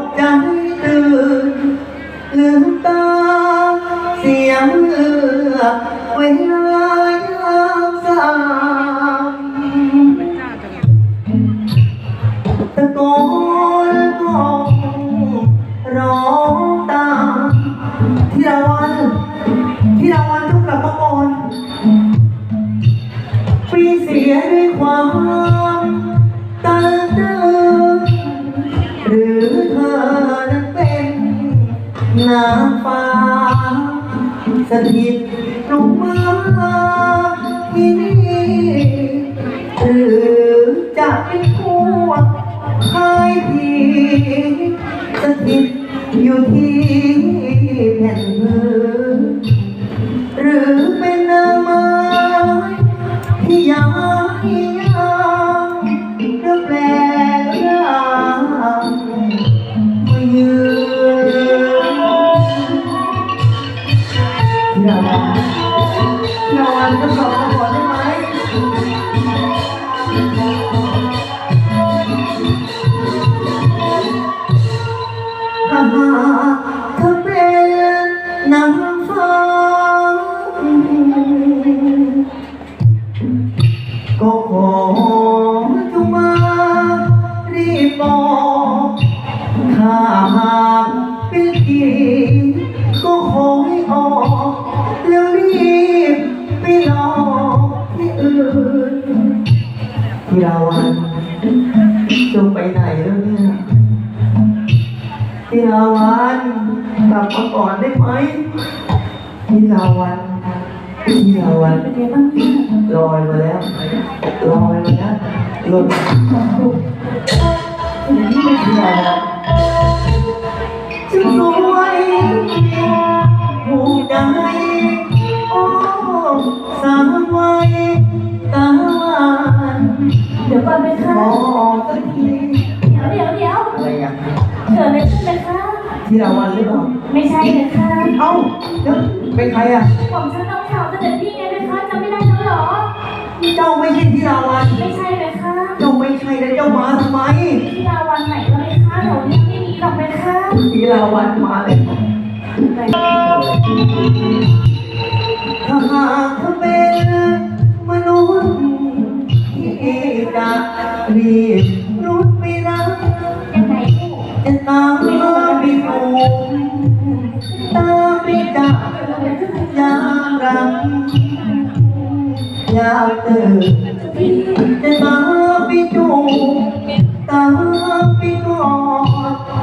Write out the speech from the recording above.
กใจตื่นลืมตาเสีย ฟ้า สถิตลงมาที่นี่หรือจะเป็นพวกชายทีสถิตอยู่ที่ หากเธอเป็นนาง พี่ลาวันกลับมาก่อนได้ไหมพี่ลาวันพี่ลาวันเป็นไงบ้างเนี่ยลอยมาแล้วลอยมาแล้วหล่นอย่างนี้ไม่เชื่อนะจะสวยหูใจโอ้สามวัยตาหวานเดี๋ยวก่อนไปขค่ะอสักทีเดี๋ยวเดี๋ยวเดี๋ยวอะไรอย่างเกิดอะไรขึ้นเลยคะ ที่ราวันหรือเปล่า ไม่ใช่เลยค่ะเอ้าแล้วเป็นใครอะ ผมฉันต้องข่าวเสด็จพี่ไงเลยคะจำไม่ได้แล้วเหรอ เจ้าไม่ใช่ที่ราวัน ไม่ใช่เลยค่ะเจ้าไม่ใช่แล้วเจ้ามาทำไมที่ดาวันไหนก็เลยคะแถวนี้ไม่มีหรอกเลยค่ะที่ราวันมาเลยถ้าหากเธอเป็นมนุษย์ที่จะรีบ តើពីតាយ៉ាងរំយ៉ាងទៅពីតែមកពីជូតើពីគាត់